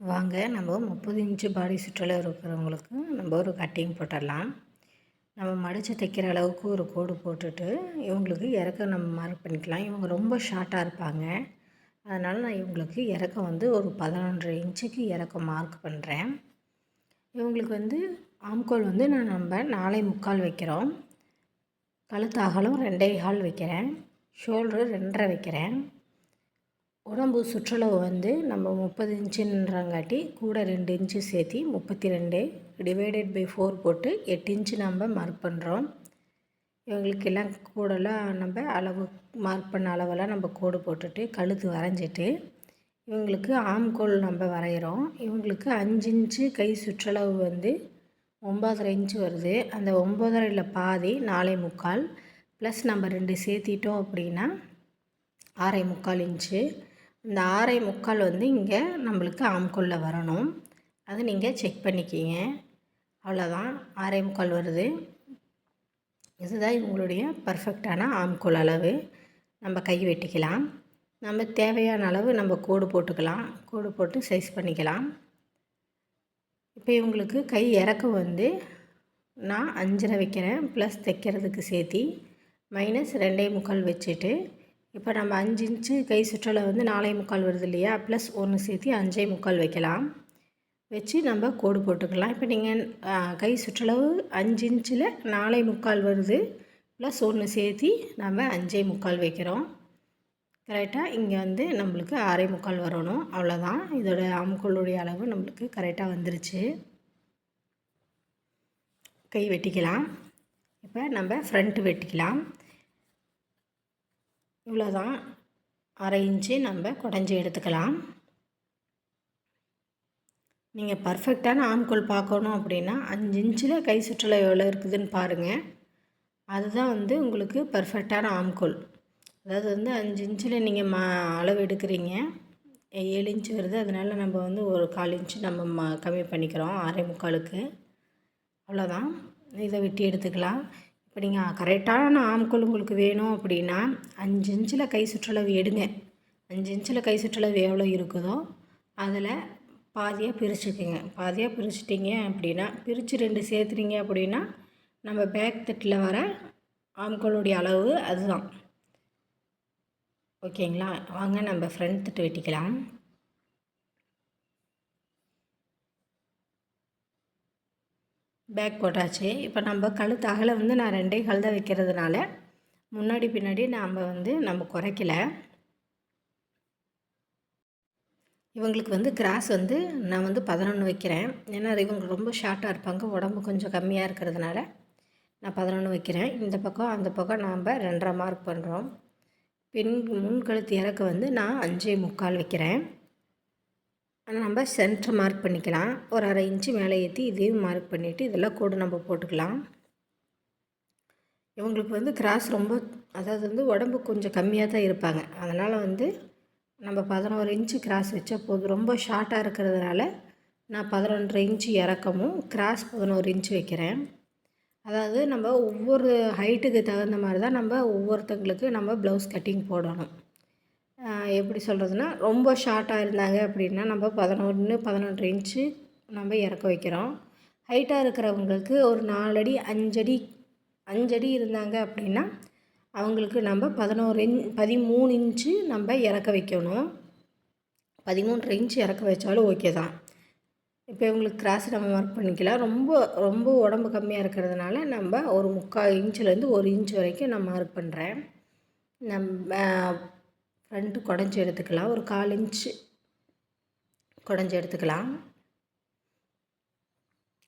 வாங்க நம்ம முப்பது இன்ச்சு பாடி சுற்றளவு இருக்கிறவங்களுக்கு நம்ம ஒரு கட்டிங் போட்டுடலாம். நம்ம மடித்து தைக்கிற அளவுக்கு ஒரு கோடு போட்டுட்டு இவங்களுக்கு இறக்கம் நம்ம மார்க் பண்ணிக்கலாம். இவங்க ரொம்ப ஷார்ட்டாக இருப்பாங்க. அதனால் நான் இவங்களுக்கு இறக்கம் வந்து ஒரு பதினொன்றரை இன்ச்சுக்கு இறக்கம் மார்க் பண்ணுறேன் இவங்களுக்கு வந்து ஆம்கோல் வந்து நான் நம்ம நாளை முக்கால் வைக்கிறோம். கழுத்து அகலம் ரெண்டே கால் வைக்கிறேன். ஷோல்டரு ரெண்டரை வைக்கிறேன். உடம்பு சுற்றளவு வந்து நம்ம முப்பது இன்ச்சுன்றாங்காட்டி கூட ரெண்டு இன்ச்சு சேர்த்தி முப்பத்தி ரெண்டு டிவைடட் பை ஃபோர் போட்டு எட்டு இன்ச்சு நம்ம மார்க் பண்ணுறோம் இவங்களுக்கு எல்லாம் கூடலாம் நம்ம அளவு மார்க் பண்ண அளவெல்லாம் நம்ம கோடு போட்டுட்டு கழுத்து வரைஞ்சிட்டு இவங்களுக்கு ஆம்கோல் நம்ம வரைகிறோம் இவங்களுக்கு அஞ்சு இன்ச்சு கை சுற்றளவு வந்து ஒம்பதரை இன்ச்சு வருது. அந்த ஒம்பதரையில் பாதி நாலே முக்கால் ப்ளஸ் நம்ம ரெண்டு சேர்த்திட்டோம் அப்படின்னா ஆறே முக்கால் இன்ச்சு. இந்த ஆரை முக்கால் வந்து இங்கே நம்மளுக்கு ஆம்குள்ளே வரணும். அது நீங்கள் செக் பண்ணிக்கிங்க. அவ்வளோதான். ஆறை முக்கால் வருது. இதுதான் இவங்களுடைய பர்ஃபெக்டான ஆம்கோல் அளவு. நம்ம கை வெட்டிக்கலாம். நம்ம தேவையான அளவு நம்ம கோடு போட்டுக்கலாம். கோடு போட்டு சைஸ் பண்ணிக்கலாம். இப்போ இவங்களுக்கு கை இறக்கம் வந்து நான் அஞ்சரை வைக்கிறேன். ப்ளஸ் தைக்கிறதுக்கு சேர்த்தி மைனஸ் ரெண்டே முக்கால் வச்சுட்டு இப்போ நம்ம அஞ்சு இன்ச்சு கை சுற்றலை வந்து நாலே முக்கால் வருது இல்லையா? ப்ளஸ் ஒன்று சேர்த்து அஞ்சே முக்கால் வைக்கலாம். வச்சு நம்ம கோடு போட்டுக்கலாம். இப்போ நீங்கள் கை சுற்றளவு அஞ்சு இன்ச்சில் நாலே முக்கால் வருது. ப்ளஸ் ஒன்று சேர்த்தி நம்ம அஞ்சே முக்கால் வைக்கிறோம். கரெக்டாக இங்கே வந்து நம்மளுக்கு ஆறே முக்கால் வரணும். அவ்வளோதான். இதோட அமுக்களுடைய அளவு நம்மளுக்கு கரெக்டாக வந்துருச்சு. கை வெட்டிக்கலாம். இப்போ நம்ம ஃப்ரண்ட்டு வெட்டிக்கலாம். இவ்வளோதான் அரை இன்ச்சு நம்ம குடஞ்சி எடுத்துக்கலாம். நீங்கள் பர்ஃபெக்டான ஆம்கோல் பார்க்கணும் அப்படின்னா அஞ்சு இன்ச்சில் கை சுற்றுலா எவ்வளோ இருக்குதுன்னு பாருங்கள் அதுதான் வந்து உங்களுக்கு பர்ஃபெக்டான ஆம்கோல் அதாவது வந்து அஞ்சு இன்ச்சில் நீங்கள் மா அளவு எடுக்கிறீங்க. ஏழு இன்ச்சு வருது அதனால் நம்ம வந்து ஒரு கால் இன்ச்சு நம்ம ம கம்மி பண்ணிக்கிறோம் அரை முக்காலுக்கு. அவ்வளோதான் இதை வெட்டி எடுத்துக்கலாம். இப்போ நீங்கள் கரெக்டான ஆம்கோல் உங்களுக்கு வேணும் அப்படின்னா அஞ்சு இன்ச்சில் கை சுற்றளவு எடுங்க. அஞ்சு இன்ச்சில் கை சுற்றளவு எவ்வளோ இருக்குதோ அதில் பாதியாக பிரிச்சுக்குங்க. பாதியாக பிரிச்சிட்டிங்க அப்படின்னா பிரித்து ரெண்டு சேர்த்துறீங்க அப்படின்னா நம்ம பேக் தட்டில் வர ஆம்கோளுடைய அளவு அதுதான். ஓகேங்களா? வாங்க நம்ம ஃப்ரண்ட் தட்டு வெட்டிக்கலாம். பேக் போட்டாச்சு. இப்போ நம்ம கழுத்து அகலை வந்து நான் ரெண்டே கால் தான் வைக்கிறதுனால முன்னாடி பின்னாடி நாம் வந்து நம்ம குறைக்கல. இவங்களுக்கு வந்து கிராஸ் வந்து நான் வந்து பதினொன்று வைக்கிறேன். ஏன்னா இவங்க ரொம்ப ஷார்ட்டாக இருப்பாங்க. உடம்பு கொஞ்சம் கம்மியாக இருக்கிறதுனால நான் பதினொன்று வைக்கிறேன். இந்த பக்கம் அந்த பக்கம் நாம் ரெண்டரை மார்க் பண்ணுறோம் பின் முன் கழுத்து இறக்க வந்து நான் அஞ்சே முக்கால் வைக்கிறேன். ஆனால் நம்ம சென்டர் மார்க் பண்ணிக்கலாம். ஒரு அரை இன்ச்சு மேலே ஏற்றி இதையும் மார்க் பண்ணிவிட்டு இதெல்லாம் கோடு நம்ம போட்டுக்கலாம். இவங்களுக்கு வந்து கிராஸ் ரொம்ப அதாவது வந்து உடம்பு கொஞ்சம் கம்மியாக தான் இருப்பாங்க. அதனால் வந்து நம்ம பதினோரு இன்ச்சு கிராஸ் வச்சா போதும். ரொம்ப ஷார்ட்டாக இருக்கிறதுனால நான் பதினொன்றரை இன்ச்சு இறக்கமும் கிராஸ் பதினோரு இன்ச்சு வைக்கிறேன். அதாவது நம்ம ஒவ்வொரு ஹைட்டுக்கு தகுந்த மாதிரி தான் நம்ம ஒவ்வொருத்தங்களுக்கு நம்ம ப்ளவுஸ் கட்டிங் போடணும். எப்படி சொல்கிறதுனா ரொம்ப ஷார்ட்டாக இருந்தாங்க அப்படின்னா நம்ம பதினொன்று பதினொன்று இன்ச்சு நம்ம இறக்க வைக்கிறோம். ஹைட்டாக இருக்கிறவங்களுக்கு ஒரு நாலடி அஞ்சடி அஞ்சடி இருந்தாங்க அப்படின்னா அவங்களுக்கு நம்ம பதினோரு இன் பதிமூணு இன்ச்சு நம்ம இறக்க வைக்கணும். பதிமூன்று இன்ச்சு இறக்க வச்சாலும் ஓகே தான். இப்போ இவங்களுக்கு கிராஸ் நம்ம மார்க் பண்ணிக்கலாம். ரொம்ப ரொம்ப உடம்பு கம்மியாக இருக்கிறதுனால நம்ம ஒரு முக்கால் இன்ச்சுலேருந்து ஒரு இன்ச் வரைக்கும் நான் மார்க் பண்ணுறேன் நம்ம ஃப்ரண்ட்டு குடஞ்சி எடுத்துக்கலாம். ஒரு கால் இன்ச்சு குடஞ்சி எடுத்துக்கலாம்.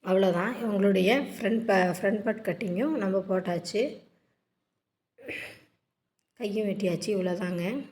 அவ்வளோதான் இவங்களுடைய ஃப்ரண்ட் ப ஃப்ரண்ட் பட் கட்டிங்கும் நம்ம போட்டாச்சு. கையும் வெட்டியாச்சு. இவ்வளோதாங்க